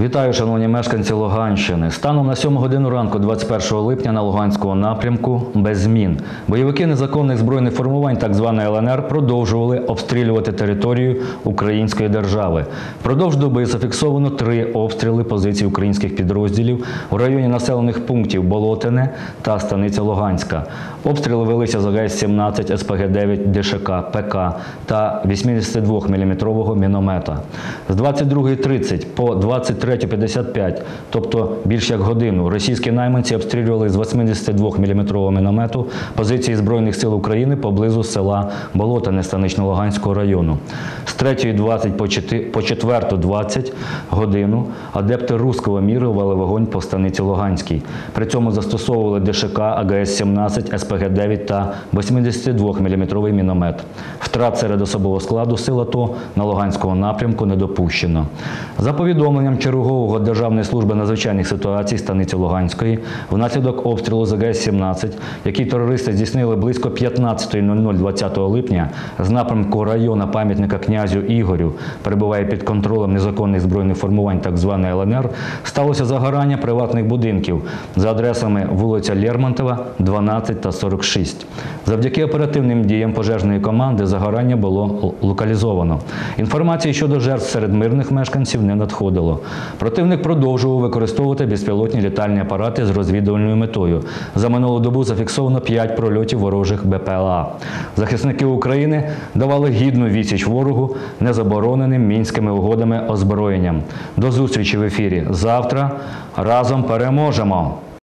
Вітаю, шановні мешканці Луганщини. Станом на 7 годину ранку, 21 липня, на Луганському напрямку без змін. Бойовики незаконних збройних формувань, так званої ЛНР, продовжували обстрілювати територію української держави. Впродовж доби зафіксовано три обстріли позицій українських підрозділів у районі населених пунктів Болотине та Станиця Луганська. Обстріли велися з АГС-17, СПГ-9, ДШК, ПК та 82-мм міномета. З 22.30 по 23.55, тобто більш як годину, російські найманці обстрілювали з 82-мм міномету позиції Збройних сил України поблизу села Болотине Станично-Луганського району. З 3.20 по 4 по 4.20 годину адепти руського міру вели вогонь по станиці Луганській. При цьому застосовували ДШК, АГС-17, СПГ-9 та 82-мм міномет. Втрат серед особового складу сил АТО на Луганському напрямку не допущено. За повідомленням чергового Державної служби надзвичайних ситуацій станиці Луганської, внаслідок обстрілу з АГС-17, який терористи здійснили близько 15.00 20 липня з напрямку району пам'ятника князю Ігорю, перебуває під контролем незаконних збройних формувань так званої ЛНР, сталося загорання приватних будинків за адресами вулиця Лермонтова, 12 та 46. Завдяки оперативним діям пожежної команди загорання було локалізовано. Інформації щодо жертв серед мирних мешканців не надходило. Противник продовжував використовувати безпілотні літальні апарати з розвідувальною метою. За минулу добу зафіксовано 5 прольотів ворожих БПЛА. Захисники України давали гідну відсіч ворогу незабороненим мінськими угодами озброєнням. До зустрічі в ефірі завтра. Разом переможемо!